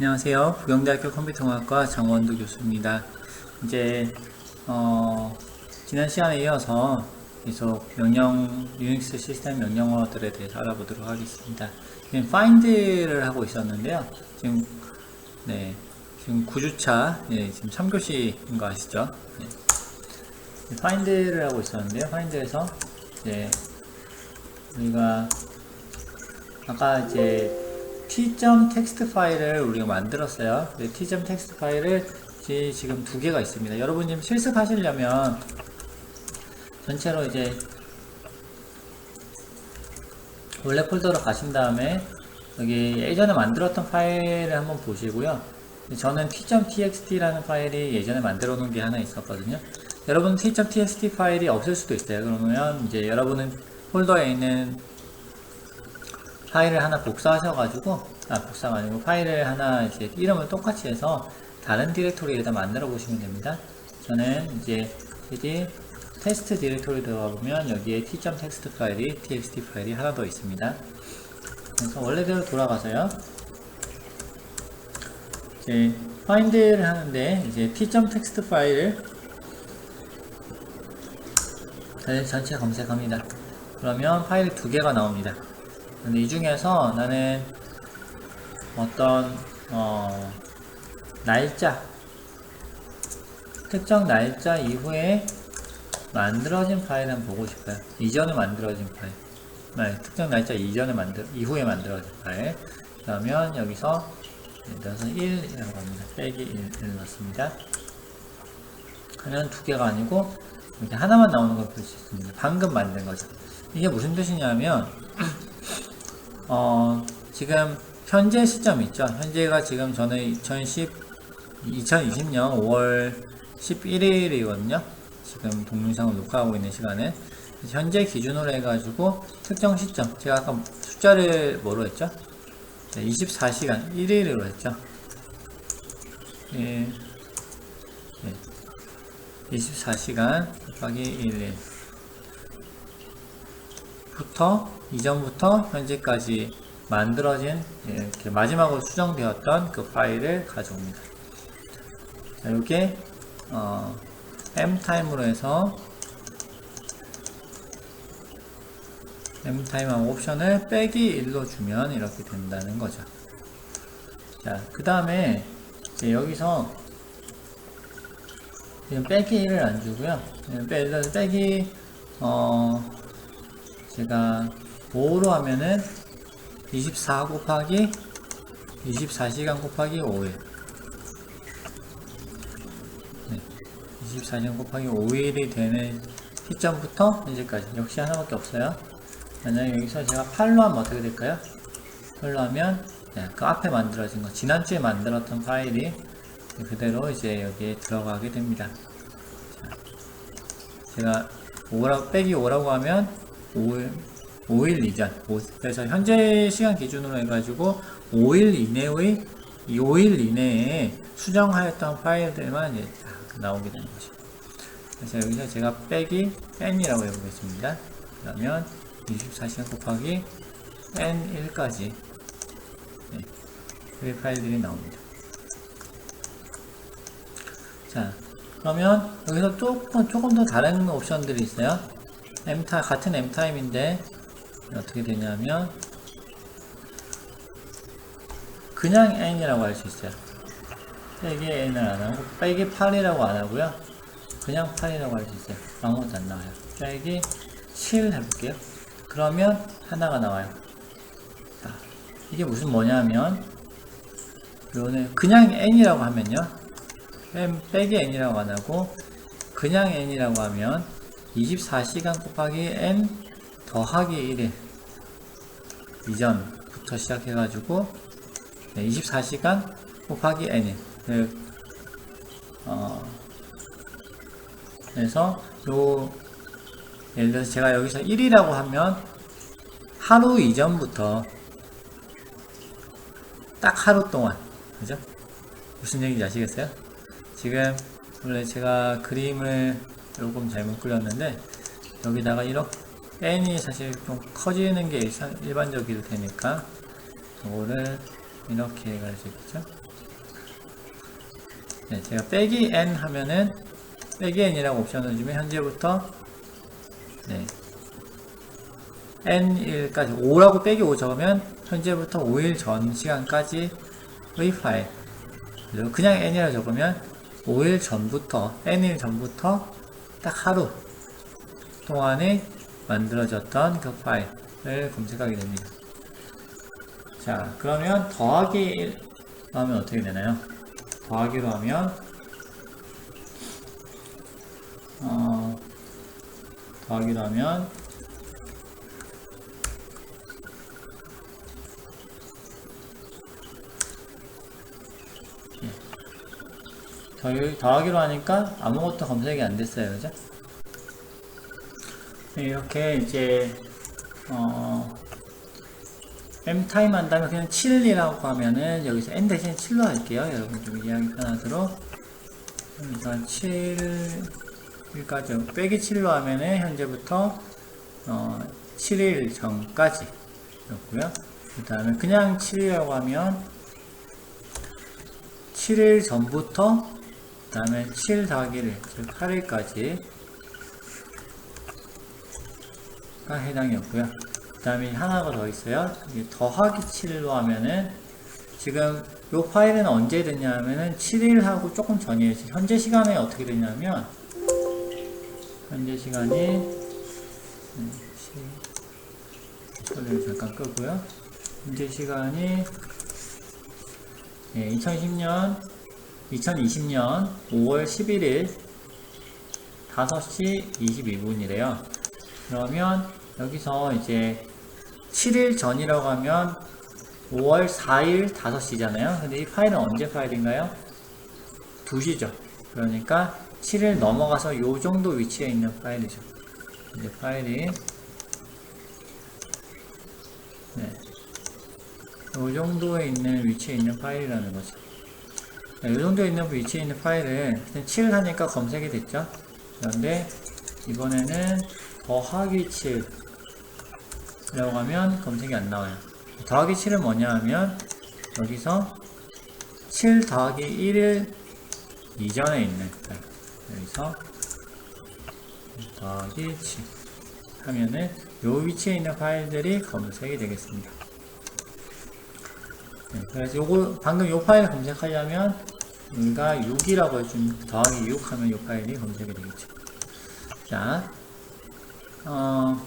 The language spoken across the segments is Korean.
안녕하세요. 부경대학교 컴퓨터공학과 장원두 교수입니다. 이제 어, 지난 시간에 이어서 계속 명령 유닉스 시스템 명령어들에 대해서 알아보도록 하겠습니다. 지금 find를 하고 있었는데요. 지금 네 지금 9주차 예, 지금 3교시인 거 아시죠? 네. find를 하고 있었는데요. find에서 이제 우리가 아까 이제 t.text 파일을 우리가 만들었어요. 그 t.text 파일을 지- 지금 두 개가 있습니다. 여러분 지금 실습하시려면 전체로 이제 원래 폴더로 가신 다음에 여기 예전에 만들었던 파일을 한번 보시고요. 저는 t.txt라는 파일이 예전에 만들어 놓은 게 하나 있었거든요. 여러분 t.txt 파일이 없을 수도 있어요. 그러면 이제 여러분은 폴더에 있는 파일을 하나 복사하셔가지고 아 복사가 아니고 파일을 하나 이제 이름을 똑같이 해서 다른 디렉토리에다 만들어 보시면 됩니다. 저는 이제 cd 테스트 디렉토리 들어가 보면 여기에 t.text 파일이 txt 파일이 하나 더 있습니다. 그래서 원래대로 돌아가서요. 이제 find를 하는데 이제 t.text 파일을 전- 전체 검색합니다. 그러면 파일이 두 개가 나옵니다. 근데 이 중에서 나는 어떤 어, 날짜 특정 날짜 이후에 만들어진 한번 보고 싶어요. 이전에 만들어진 파일. 네, 특정 날짜 이전에 만들 이후에 만들어진 파일. 그러면 여기서 예를 들어서 1이라고 합니다. 빼기 1을 넣습니다. 그러면 두 개가 아니고 이렇게 하나만 나오는 걸 볼 수 있습니다. 방금 만든 거죠. 이게 무슨 뜻이냐면 어, 지금 현재 시점 있죠. 현재가 지금 저는 2010, 2020년 5월 11일이거든요. 지금 동영상을 녹화하고 있는 시간에 현재 기준으로 해가지고 특정 시점 제가 아까 숫자를 뭐로 했죠? 24시간 1일으로 했죠. 예, 예. 24시간 곱하기 1일 부터 이전부터 현재까지 만들어진 예, 이렇게 마지막으로 수정되었던 그 파일을 가져옵니다. 자, 이게 어, m타임으로 해서 m타임하고 옵션을 빼기 1로 주면 이렇게 된다는 거죠. 자, 그 다음에 여기서 지금 빼기 1을 안 주고요. 일단 빼기 어 제가 5로 하면은 24 곱하기 24시간 곱하기 5일. 네, 24시간 곱하기 5일이 되는 시점부터 현재까지. 역시 하나밖에 없어요. 만약에 여기서 제가 8로 하면 어떻게 될까요? 8로 하면 네, 그 앞에 만들어진 거 지난주에 만들었던 파일이 그대로 이제 여기에 들어가게 됩니다. 자, 제가 5라, 빼기 5라고 하면 5일, 5일 이전. 오- 그래서 현재 시간 기준으로 해가지고 5일 이내의, 이 5일 이내에 수정하였던 파일들만 이제 다 나오게 되는 거죠. 그래서 여기서 제가 빼기 n이라고 해보겠습니다. 그러면 24시간 곱하기 n1까지 네, 그 파일들이 나옵니다. 자, 그러면 여기서 조금, 조금 더 다른 옵션들이 있어요. m타 같은 m타임인데 어떻게 되냐면 그냥 n이라고 할 수 있어요. 빼기 n을 안 하고 빼기 8이라고 안 하고요. 그냥 8이라고 할 수 있어요. 아무것도 안 나와요. 빼기 7 해볼게요. 그러면 하나가 나와요. 자, 이게 무슨 뭐냐면 요는 그냥 n이라고 하면요. 빼기 n이라고 안 하고 그냥 n이라고 하면 24시간 곱하기 n 더하기 1일 이전부터 시작해가지고 네, 24시간 곱하기 n일 그, 어, 그래서 요 예를 들어서 제가 여기서 1이라고 하면 하루 이전부터 딱 하루 동안 그죠? 무슨 얘기인지 아시겠어요? 지금 원래 제가 그림을 조금 잘못 그렸는데 여기다가 이렇게 n이 사실 좀 커지는 게 일반적일 테니까 이거를 이렇게 해가지고 있죠? 네, 제가 빼기 n 하면은 빼기 n이라고 옵션을 주면 현재부터 네, n1까지 5라고 빼기 5 적으면 현재부터 5일 전 시간까지의 파일 그리고 그냥 n이라고 적으면 5일 전부터 n일 전부터 딱 하루 동안에 만들어졌던 그 파일을 검색하게 됩니다. 자, 그러면 더하기 1 하면 어떻게 되나요? 더하기로 하면 어, 더하기로 하면 더, 더하기로 하니까 아무것도 검색이 안 됐어요. 그죠? 네, 이렇게 이제 어, m 타임 한 다음에 그냥 7이라고 하면은 여기서 n 대신 7로 할게요. 여러분 좀 이해하기 편하도록. 그러니까 7일까지 빼기 7로 하면은 현재부터 어, 7일 전까지 였고요. 그 다음에 그냥 7이라고 하면 7일 전부터 그 다음에 7 더하기를 즉 8일까지 가 해당이었고요. 그 다음에 하나가 더 있어요. 더하기 7로 하면은 지금 이 파일은 언제 됐냐 하면은 7일하고 조금 전이에요. 현재 시간에 어떻게 됐냐면 현재 시간이 소리를 잠깐 끄고요. 현재 시간이 예, 2010년 2020년 5월 11일 5시 22분이래요. 그러면 여기서 이제 7일 전이라고 하면 5월 4일 5시잖아요. 근데 이 파일은 언제 파일인가요? 2시죠. 그러니까 7일 넘어가서 요 정도 위치에 있는 파일이죠. 이제 파일이 네. 요 정도에 있는 위치에 있는 파일이라는 거죠. 네, 요 정도에 있는 위치에 있는 파일을 7 하니까 검색이 됐죠. 그런데 이번에는 더하기 7이 라고 하면 검색이 안 나와요. 더하기 7은 뭐냐 하면 여기서 7 더하기 1을 이전에 있는 여기서 더하기 7 하면은 요 위치에 있는 파일들이 검색이 되겠습니다. 네, 그래서 요거 방금 요 파일 검색하려면 우리가 6이라고 해준 더하기 6 하면 요 파일이 검색이 되겠죠. 자, 어,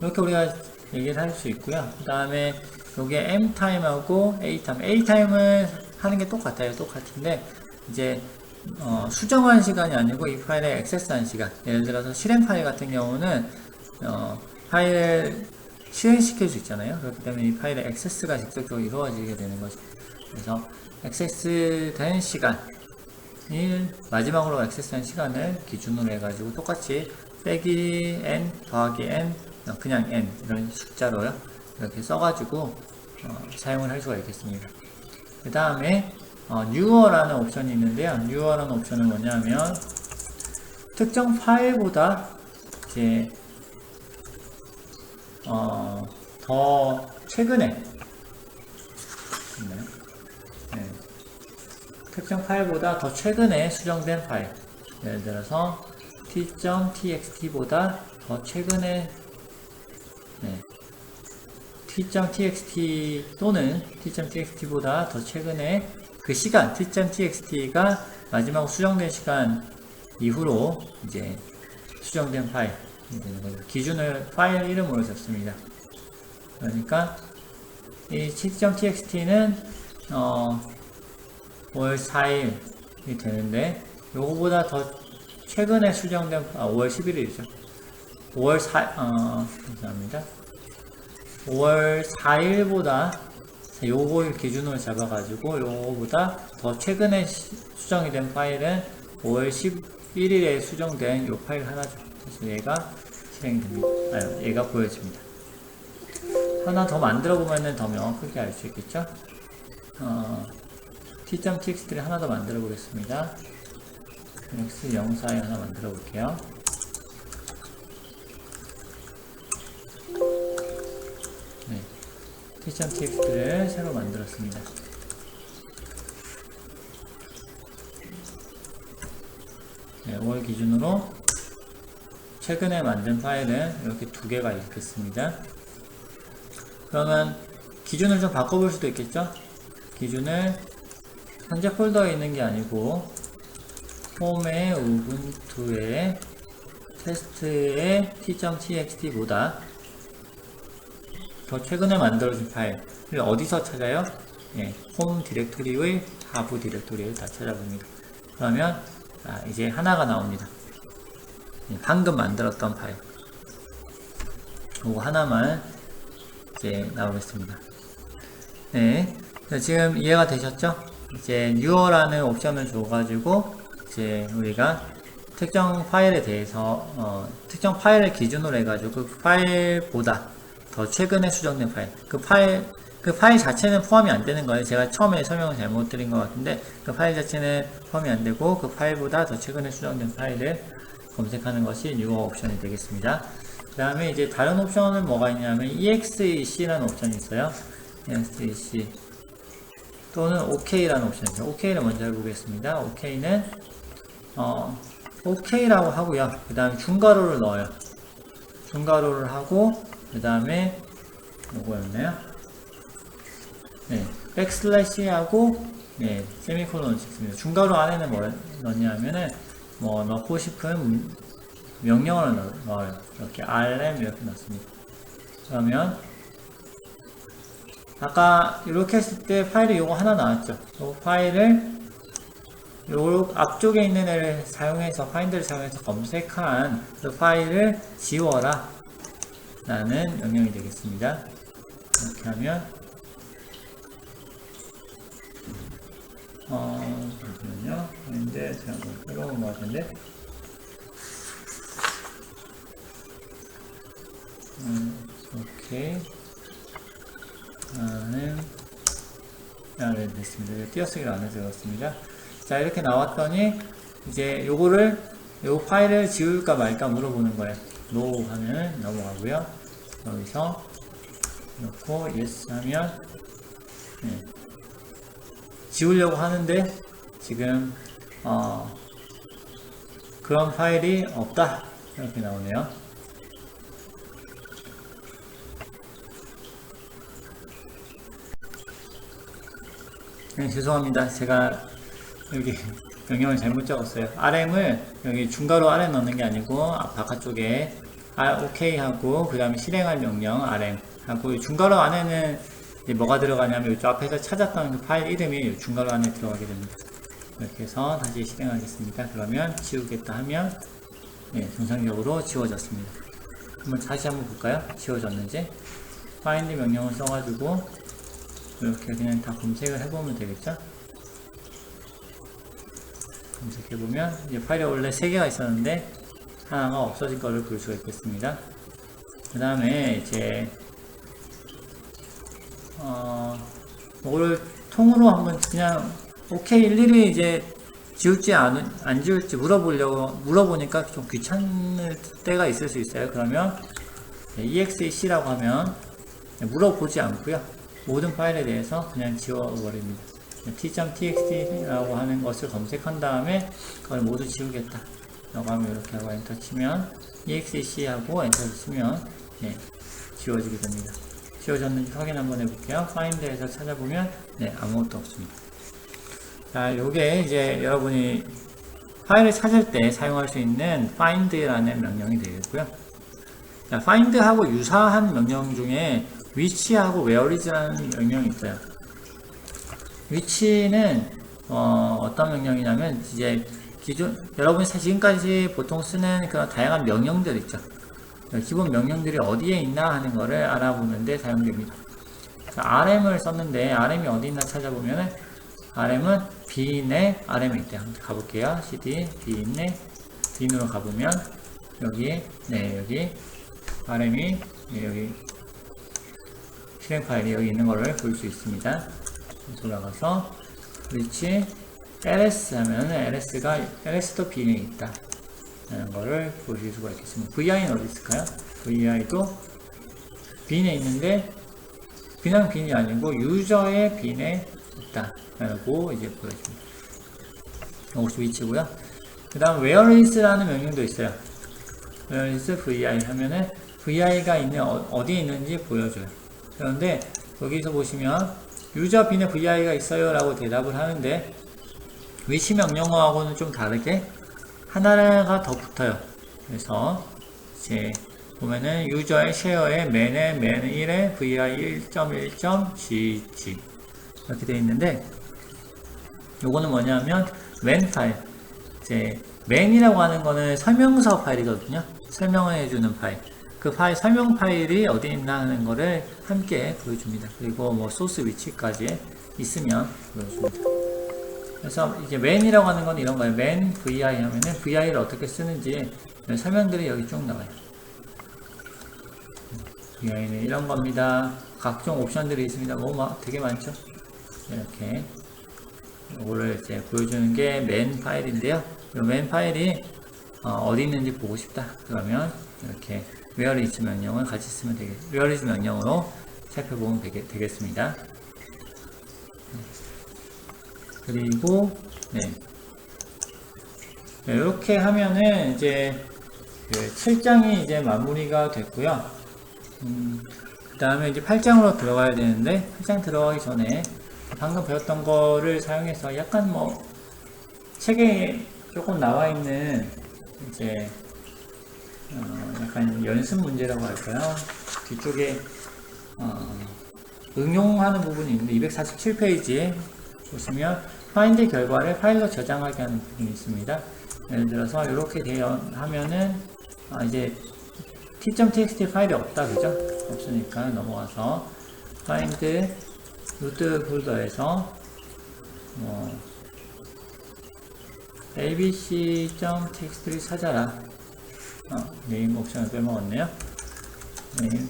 이렇게 우리가 얘기를 할 수 있고요. 그 다음에 요게 m타임하고 a타임. a타임을 하는 게 똑같아요. 똑같은데, 이제, 어, 수정한 시간이 아니고 이 파일에 액세스한 시간. 예를 들어서 실행 파일 같은 경우는, 어, 파일을 실행시킬 수 있잖아요. 그렇기 때문에 이 파일의 액세스가 직접적으로 이루어지게 되는 거죠. 그래서 액세스된 시간, 이 마지막으로 액세스한 시간을 기준으로 해가지고 똑같이 빼기 n 더하기 n 그냥 n 이런 숫자로요 이렇게 써가지고 어, 사용을 할 수가 있겠습니다. 그 다음에 어, newer라는 옵션이 있는데요. newer라는 옵션은 뭐냐면 특정 파일보다 이제 어, 더 최근에 네. 네. 특정 파일보다 더 최근에 수정된 파일 예를 들어서 t.txt보다 더 최근에 네. t.txt 또는 t.txt보다 더 최근에 그 시간 t.txt가 마지막 수정된 시간 이후로 이제 수정된 파일 기준을 파일 이름으로 잡습니다. 그러니까 이 t.txt는 어, 5월 4일이 되는데 요거보다 더 최근에 수정된 아 5월 11일이죠. 5월 4 어, 감사합니다. 5월 4일보다 요걸 기준으로 잡아가지고 요거보다 더 최근에 시, 수정이 된 파일은 5월 11일에 수정된 요 파일 하나죠. 그래서 얘가 실행됩니다. 아, 얘가 보여집니다. 하나 더 만들어 보면은 더 명확하게 알 수 있겠죠? 어, t.txt를 하나 더 만들어 보겠습니다. x04에 하나 만들어 볼게요. 티샴 TX를 새로 만들었습니다. 네, 5월 기준으로 최근에 만든 파일은 이렇게 두 개가 있겠습니다. 그러면 기준을 좀 바꿔볼 수도 있겠죠? 기준을 현재 폴더에 있는 게 아니고 홈의 우분투의 테스트의 t.txt보다 더 최근에 만들어진 파일을 어디서 찾아요? 예, 홈 디렉토리의 하부 디렉토리를 다 찾아봅니다. 그러면 아, 이제 하나가 나옵니다. 예, 방금 만들었던 파일. 요거 하나만 이제 나오겠습니다. 네. 자, 지금 이해가 되셨죠? 이제 newer라는 옵션을 줘가지고 이제 우리가 특정 파일에 대해서 어, 특정 파일을 기준으로 해가지고 그 파일보다 더 최근에 수정된 파일 그 파일 그 파일 자체는 포함이 안 되는 거예요. 제가 처음에 설명을 잘못 드린 것 같은데 그 파일 자체는 포함이 안 되고 그 파일보다 더 최근에 수정된 파일을 검색하는 것이 newer 옵션이 되겠습니다. 그 다음에 이제 다른 옵션은 뭐가 있냐면 exec라는 옵션이 있어요. exec 또는 OK라는 옵션이 있어요. OK를 먼저 해보겠습니다. OK는 어, OK라고 하고요. 그 다음에 중괄호를 넣어요. 중괄호를 하고 그 다음에 뭐였나요? 네, 백슬래시하고 네, 세미콜론을 찍습니다. 중괄호 안에는 뭐 넣냐면은 뭐 넣고 싶은 명령어를 넣, 넣어요. 이렇게 rm 이렇게 넣습니다. 그러면 아까 이렇게 했을 때 파일이 요거 하나 나왔죠. 요 파일을 요 앞쪽에 있는 애를 사용해서 파인드를 사용해서 검색한 그 파일을 지워라 라는 명령이 되겠습니다. 이렇게 하면 어 잠시만요. 근데 제가 뭐 새로운 거 같은데 음, 오케이 나는 아, 네, 됐습니다. 띄어쓰기를 안 해주었습니다. 자, 이렇게 나왔더니, 이제 요거를, 요 파일을 지울까 말까 물어보는 거예요. no 하면 넘어가고요. 여기서 넣고 yes 하면, 네. 지우려고 하는데, 지금, 어, 그런 파일이 없다. 이렇게 나오네요. 네, 죄송합니다. 제가 여기 명령을 잘못 적었어요. RM을 여기 중괄호 RM 넣는 게 아니고 앞 바깥쪽에 R, OK 하고 그 다음에 실행할 명령 RM 하고 이 중괄호 안에는 뭐가 들어가냐면 이쪽 앞에서 찾았던 그 파일 이름이 이 중괄호 안에 들어가게 됩니다. 이렇게 해서 다시 실행하겠습니다. 그러면 지우겠다 하면 네, 정상적으로 지워졌습니다. 한번 다시 한번 볼까요? 지워졌는지 find 명령을 써가지고 이렇게 그냥 다 검색을 해보면 되겠죠? 검색해보면 이제 파일에 원래 3개가 있었는데 하나가 없어진 거를 볼 수가 있겠습니다. 그 다음에 이제 어, 이거를 통으로 한번 그냥 오케이 일일이 이제 지울지 안, 안 지울지 물어보려고 물어보니까 좀 귀찮을 때가 있을 수 있어요. 그러면 exec라고 하면 물어보지 않고요. 모든 파일에 대해서 그냥 지워버립니다. t.txt라고 하는 것을 검색한 다음에 그걸 모두 지우겠다. 하면 이렇게 하고 엔터 치면 exec 하고 엔터를 치면 네, 지워지게 됩니다. 지워졌는지 확인 한번 해볼게요. find에서 찾아보면 네, 아무것도 없습니다. 자, 요게 이제 여러분이 파일을 찾을 때 사용할 수 있는 find라는 명령이 되겠고요. 자, find하고 유사한 명령 중에 위치하고 whereis라는 명령이 있어요. 위치는 어, 떤 명령이냐면 이제 기존 여러분이 지금까지 보통 쓰는 그런 다양한 명령들 있죠. 기본 명령들이 어디에 있나 하는 것을 알아보는데 사용됩니다. RM을 썼는데 RM이 어디 있나 찾아보면은 RM은 bin의 RM이 있대. 한번 가볼게요. cd bin의 bin으로 가보면 여기 네 여기 RM이 네, 여기 실행 파일이 여기 있는 것을 볼수 있습니다. 돌아가서 위치 ls 하면 ls가 ls도 bin에 있다. 라는 것을 보실 수가 있겠습니다. vi는 어디 있을까요? vi도 bin에 있는데 그냥 bin이 아니고 유저의 bin에 있다. 라고 이제 보여줍니다. 이것이 위치고요. 그 다음 whereis라는 명령도 있어요. whereis vi 하면은 vi가 있는 어, 디에 있는지 보여줘요. 그런데 여기서 보시면 유저 빈에 vi가 있어요 라고 대답을 하는데 위치 명령어하고는 좀 다르게 하나가 더 붙어요. 그래서 이제 보면은 유저의 쉐어에 맨에 맨 1에 vi 1.1.gg 이렇게 되어 있는데 요거는 뭐냐면 맨 파일 이제 맨이라고 하는 거는 설명서 파일이거든요. 설명을 해주는 파일. 그 파일 설명 파일이 어디 있나 하는 거를 함께 보여줍니다. 그리고 뭐 소스 위치까지 있으면 보여줍니다. 그래서 이제 맨이라고 하는 건 이런 거예요. 맨 vi 하면은 vi를 어떻게 쓰는지 설명들이 여기 쭉 나와요. vi는 이런 겁니다. 각종 옵션들이 있습니다. 뭐막 되게 많죠. 이렇게 이거를 이제 보여주는 게맨 파일인데요. 이맨 파일이 어, 디 있는지 보고 싶다. 그러면 이렇게 where is 명령을 같이 쓰면 되겠, where is 명령으로 살펴보면 되겠, 되겠습니다. 그리고 네. 네, 이렇게 하면은 이제 그 7장이 이제 마무리가 됐고요. 음, 그 다음에 이제 8장으로 들어가야 되는데 8장 들어가기 전에 방금 배웠던 거를 사용해서 약간 뭐 책에 조금 나와 있는 이제 어 약간 연습 문제라고 할까요? 뒤쪽에 어 응용하는 부분이 있는데 247페이지에 보시면 파인드 결과를 파일로 저장하게 하는 부분이 있습니다. 예를 들어서 이렇게 되어 하면은 아 이제 t.txt 파일이 없다 그죠? 없으니까 넘어가서 find 루트 폴더에서 뭐 abc.txt를 찾아라. 어, 네임 옵션을 빼먹었네요. 네임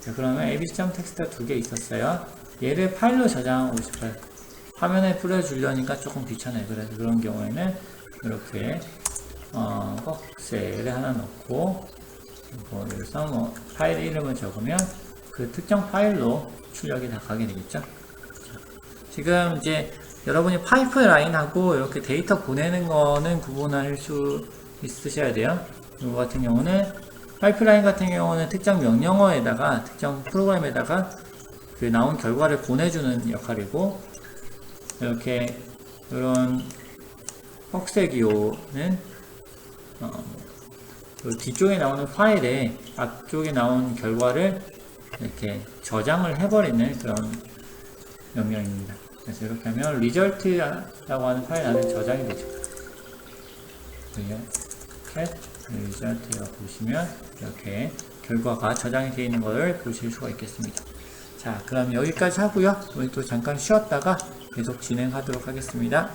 자, 그러면 abc.txt가 두 개 있었어요. 얘를 파일로 저장하고 싶어요 화면에 뿌려주려니까 조금 귀찮아요 그래서 그런 경우에는 이렇게 어, 박스를 하나 넣고 뭐 여기서 뭐 파일 이름을 적으면 그 특정 파일로 출력이 다 가게 되겠죠 지금 이제 여러분이 파이프라인하고 이렇게 데이터 보내는 거는 구분할 수 있으셔야 돼요. 이거 같은 경우는 파이프라인 같은 경우는 특정 명령어에다가 특정 프로그램에다가 그 나온 결과를 보내주는 역할이고 이렇게 이런 헉세기호는 어, 그 뒤쪽에 나오는 파일에 앞쪽에 나온 결과를 이렇게 저장을 해버리는 그런 명령입니다. 그래서 이렇게 하면 result라고 하는 파일 안에 저장이 되죠. cat result가 보시면 이렇게 결과가 저장이 되어 있는 것을 보실 수가 있겠습니다. 자, 그럼 여기까지 하고요. 우리 또 잠깐 쉬었다가 계속 진행하도록 하겠습니다.